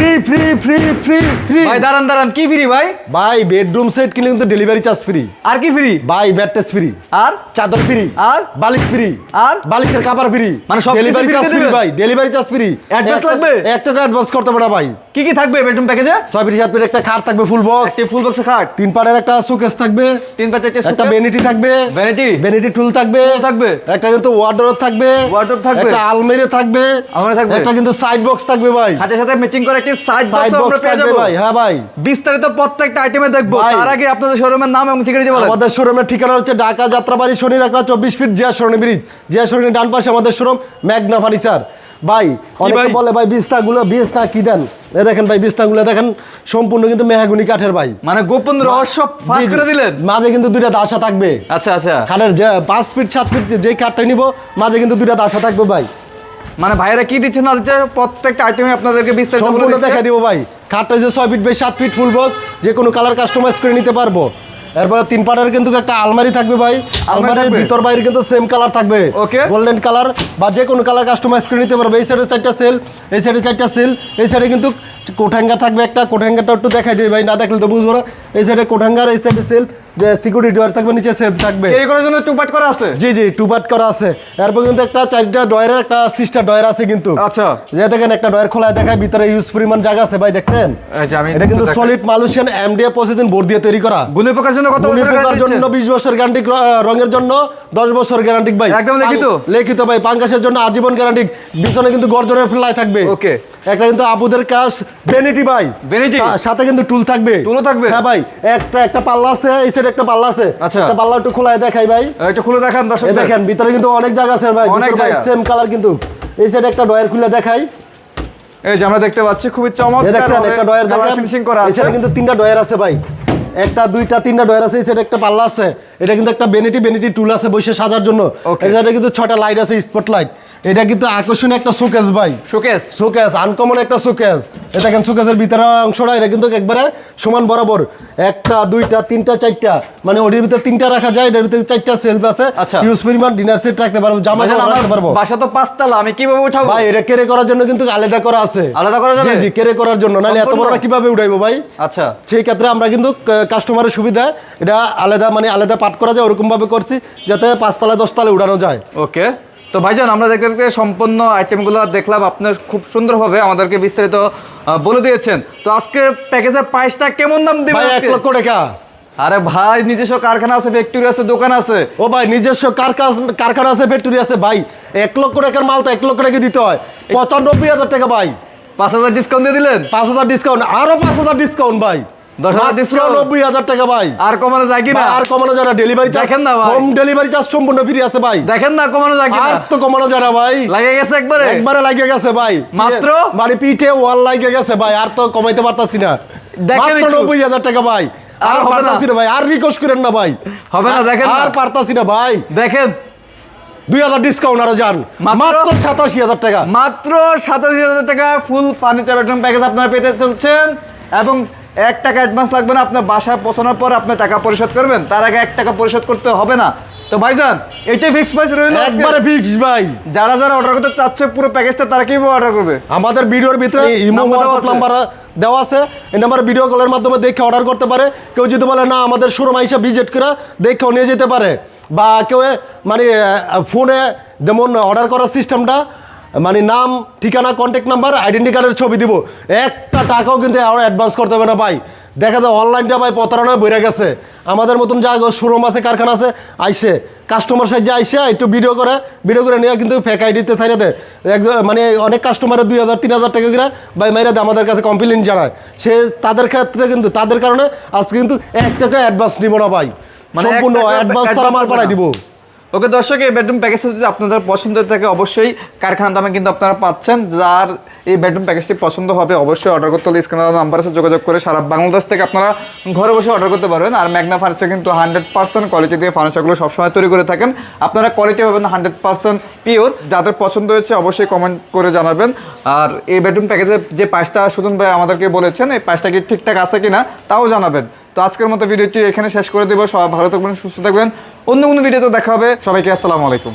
Free free free free free ভাই দাঁড়ান দাঁড়ান কি ফ্রি ভাই? ভাই বেডরুম সেট কিনলে কিন্তু ডেলিভারি চার্জ ফ্রি আর কি ফ্রি ভাই ব্যাটটেস ফ্রি আর? চাদর ফ্রি আর? বালিশ ফ্রি আর? বালিশের কাপড় ফ্রি মানে সব ডেলিভারি চার্জ ফ্রি ভাই ডেলিভারি চার্জ ফ্রি Advance লাগবে? টাকা অ্যাডভান্স করতে ভাই। কি কি থাকবে বেডরুম প্যাকেজে ফিট ফিট একটা খাট থাকবে ফুল বক্স একটি ফুল বক্স খাট। তিন পাড়ের একটা সুকেস থাকবে। তিন চারটে একটা suitcase, বেনিটি থাকবে। Vanity? বেনিটি টুল থাকবে। থাকবে? একটা কিন্তু ওয়ার্ডরোব থাকবে। Wardrobe থাকবে? একটা আলমারি থাকবে। আলমারি থাকবে? একটা কিন্তু সাইড বক্স থাকবে ভাই। সাথে সাথে ম্যাচিং করে সাইড বক্স আমরা পেয়ে যাব। ভাই হ্যাঁ ভাই। বিস্তারিত প্রত্যেকটা আইটেমে দেখব। তার আগে আপনাদের শোরুমের নাম এবং ঠিকানা দিয়ে বলেন। আমাদের শোরুমের ঠিকানা হচ্ছে ঢাকা যাত্রাবাড়ি শনি রাখা চব্বিশ ফিট জিয়া সরণি ব্রিজ জিয়া সরণি ডান পাশে আমাদের শোরুম ম্যাগনা ফার্নিচার ভাই অনেকে বলে ভাই বিছনা কি দেন? এ দেখেন ভাই দেখেন। সম্পূর্ণ কিন্তু মেহাগুনি কাঠের ভাই। মানে গোপন রহস্য ফাঁস। করে দিলেন? মাঝে কিন্তু দুইটা দাসা থাকবে। আচ্ছা আচ্ছা। খালের যে পাঁচ ফিট সাত ফিট যে কাঠটা নিব মাঝে কিন্তু দুইটা দাসা থাকবে ভাই। মানে ভাইরা কি দিচ্ছে না দিচ্ছে? প্রত্যেকটা আইটেমে আপনাদেরকে বিস্তারিত সম্পূর্ণ দেখা দিব ভাই। খাটটা যে ছয় ফিট বাই সাত ফিট ফুল বক্স যে কোনো কালার কাস্টমাইজ করে নিতে পারব। এরপর তিন পাটের কিন্তু একটা আলমারি থাকবে ভাই। আলমারির ভিতর বাইরে কিন্তু সেম কালার থাকবে। Okay. গোল্ডেন কালার বা যে কোনো কালার কাস্টমাইজ করে নিতে পারবে। এই সাইডে চারটা সেল এই সাইডে চারটা সেল এই সাইডে কিন্তু কোঠাঙ্গা থাকবে একটা। কোঠাঙ্গাটা একটু দেখাই দিই ভাই না দেখলে তো বুঝব না। এই সাইডে কোঠাঙ্গার এই সাইডে সেল সিকিউরিটি থাকবে নিচে সেফ থাকবে। এই করার জন্য টু পার্ট করা আছে? জি জি টু পার্ট করা আছে। এরপর কিন্তু একটা চারটা ডয়ের একটা সিস্টার ডয়ের আছে কিন্তু। আচ্ছা। যে দেখেন একটা ডয়ের খোলা দেখায় ভিতরে ইউজ পরিমাণ জায়গা আছে ভাই দেখছেন? এটা কিন্তু সলিড মালয়েশিয়ান এমডিএ বোর্ড দিয়ে তৈরি করা। গুলি পোকার জন্য কত গুলি পোকার জন্য দিচ্ছেন? বিশ বছর গ্যারান্টি রঙের জন্য দশ বছর গ্যারান্টি ভাই। একদম লিখিত? লিখিত ভাই পাঙ্কাশের জন্য আজীবন গ্যারান্টি পিছনে কিন্তু গর্জনের ফ্লাই থাকবে। Okay. একটা কিন্তু আপুদের কাজ বেনিটি ভাই? সাথে কিন্তু টুল থাকবে। টুলও থাকবে? হ্যাঁ ভাই একটা একটা পাল্লা আছে এই সাইডে একটা পাল্লা আছে। আচ্ছা। একটা পাল্লা একটু খোলায় দেখাই ভাই। একটু খুলে দেখান দর্শক দেখেন ভিতরে কিন্তু অনেক জায়গা আছে ভাই ভিতরে সেম কালার কিন্তু। এই সাইডে একটা ডয়ার খুলে দেখাই। এই যে আমরা দেখতে পাচ্ছি খুবই চমৎকার দেখছেন একটা ডয়ার দেখেন। ফিনিশিং করা আছে। সাইডে কিন্তু তিনটা ডয়ার আছে ভাই। একটা দুইটা তিনটা ডয়ার আছে এই সাইডে একটা পাল্লা আছে। এটা কিন্তু একটা বেনিটি বেনিটি টুল আছে বসে সাজার জন্য। সাইডে কিন্তু ছয়টা লাইট আছে স্পট লাইট এটা কিন্তু আকর্ষণীয় একটা শোকেস ভাই। শোকেস শোকেস আনকমন একটা শোকেস এটা দেখেন শোকেসের ভিতরে অংশটা এটা কিন্তু একবারে সমান বরাবর। একটা দুইটা তিনটা চারটা। মানে ওটির ভিতরে তিনটা রাখা যায় এটার ভিতরে চারটা সেলফ আছে। আচ্ছা। ইউজ পরিমাণ ডিনার সেট রাখতে পারব জামা আমার রাখতে পারব। বাসা তো পাঁচতলা আমি কীভাবে উঠাবো? ভাই এটা কেড়ে করার জন্য কিন্তু আলাদা করা আছে। আলাদা করা যাবে? জি জি করার জন্য। নাহলে এত সম্পূর্ণ? বড় কীভাবে উঠাইবো ভাই? আচ্ছা। সেই ক্ষেত্রে আমরা কিন্তু কাস্টমারের সুবিধা এটা আলাদা মানে আলাদা পাঠ করা যায় ওরকম ভাবে করছি যাতে পাঁচতলা দশতলা উঠানো যায়। ওকে তো ভাইজান আমরা দেখতে সম্পূর্ণ আইটেমগুলো দেখলাম আপনার খুব সুন্দরভাবে আমাদেরকে বিস্তারিত বলে দিয়েছেন। তো আজকে প্যাকেজের প্রাইসটা কেমন দাম দিবেন ভাই এক লক্ষ টাকা। আরে ভাই নিজস্ব কারখানা আছে ফ্যাক্টরি আছে দোকান আছে। ও ভাই নিজস্ব কারখানা কারখানা আছে ফ্যাক্টরি আছে ভাই। এক লক্ষ টাকার মাল তো এক লক্ষ টাকা দিতে হয়। পঁচানব্বই হাজার টাকা ভাই। পাঁচ হাজার ডিসকাউন্ট দিয়ে দিলেন? পাঁচ হাজার ডিসকাউন্ট আরও পাঁচ হাজার ডিসকাউন্ট ভাই। দশ হাজার মাত্র নব্বই হাজার টাকা ভাই। আর কমানো যায় কি না ভাই, আর কমানো যায় না। ডেলিভারি দেখেন না হোম ডেলিভারি চার্জ সম্পূর্ণ ফ্রি আছে ভাই। দেখেন না কমানো যায় কি আর তো কমানো যায় না ভাই। লাগে গেছে একবারে? একবারে লাগিয়ে গেছে ভাই। মাত্র? মানে পিঠে ওয়াল লাগিয়ে গেছে ভাই আর তো কমাইতে পারতাছি না। মাত্র নব্বই হাজার টাকা ভাই। আর। পারতাছি না ভাই আর রিকোয়েস্ট করেন না ভাই। হবে না, দেখেন আর পারতাছি না ভাই। দেখেন। দুই হাজার ডিসকাউন্ট আরও যান। মাত্র? মাত্র সাতাশি হাজার টাকা। মাত্র সাতাশি হাজার টাকা ফুল ফার্নিচার বেডরুম প্যাকেজ আপনারা পেতে চলছেন। এবং এক টাকা অ্যাডভান্স লাগবে না আপনার বাসায় পৌঁছানোর পর আপনি টাকা পরিশোধ করবেন। তার আগে এক টাকা পরিশোধ করতে হবে না। তো ভাইজান এটাই ফিক্স প্রাইস রইল একবারে ফিক্স ভাই। যারা যারা অর্ডার করতে চাচ্ছে পুরো প্যাকেজটা তারা কীভাবে অর্ডার করবে? আমাদের ভিডিওর ভিতরে ইমো নাম্বার হোয়াটসঅ্যাপ নাম্বার দেওয়া আছে। এই নাম্বার ভিডিও কলের মাধ্যমে দেখে অর্ডার করতে পারে। কেউ যদি বলে না আমাদের শোরুম আইসা ভিজিট করে দেখেও নিয়ে যেতে পারে। বা কেউ মানে ফোনে যেমন অর্ডার করার সিস্টেমটা মানে নাম ঠিকানা কন্ট্যাক্ট নাম্বার আইডেন্টি কার্ডের ছবি দিব। একটা টাকাও কিন্তু অ্যাডভান্স করতে হবে না ভাই। দেখা যায় অনলাইনটা ভাই প্রতারণায় বইরে গেছে। আমাদের মতন যা শোরুম আছে কারখানা আছে আইসে। কাস্টমার সাহায্যে আইসে একটু ভিডিও করে। ভিডিও করে নিয়ে কিন্তু ফেক আইডিতে ছাইড়ে দেয়। একজন মানে অনেক কাস্টমারের দুই হাজার তিন হাজার টাকা করে ভাই মাইরা দেয় আমাদের কাছে কমপ্লেন জানায়। সে তাদের ক্ষেত্রে কিন্তু তাদের কারণে আজকে কিন্তু এক টাকা অ্যাডভান্স নিব না ভাই। মানে সম্পূর্ণ অ্যাডভান্স তারা মাল পাঠাই দিব। ওকে দর্শক, এই বেডরুম প্যাকেজ যদি আপনাদের পছন্দ থাকে, অবশ্যই কারখানার দামে কিন্তু আপনারা পাচ্ছেন। যার এই বেডরুম প্যাকেজটি পছন্দ হবে, অবশ্যই অর্ডার করতে হলে স্ক্রিনের নাম্বার আছে, যোগাযোগ করে সারা বাংলাদেশ থেকে আপনারা ঘরে বসে অর্ডার করতে পারবেন। আর ম্যাগনা ফার্নিচার কিন্তু হান্ড্রেড পার্সেন্ট কোয়ালিটি দিয়ে ফার্নিচারগুলো সবসময় তৈরি করে থাকেন। আপনারা কোয়ালিটি পাবেন হান্ড্রেড পার্সেন্ট পিওর যাদের পছন্দ হয়েছে, অবশ্যই কমেন্ট করে জানাবেন। আর এই বেডরুম প্যাকেজের যে প্রাইসটা সুজন ভাই আমাদেরকে বলেছেন, এই প্রাইসটা কি ঠিকঠাক আছে কিনা, তাও জানাবেন। তো আজকের মতো ভিডিওটি এখানে শেষ করে দেবো। সবাই ভালো থাকবেন, সুস্থ থাকবেন। অন্য কোনো ভিডিওতে দেখা হবে। সবাইকে আসসালামু আলাইকুম।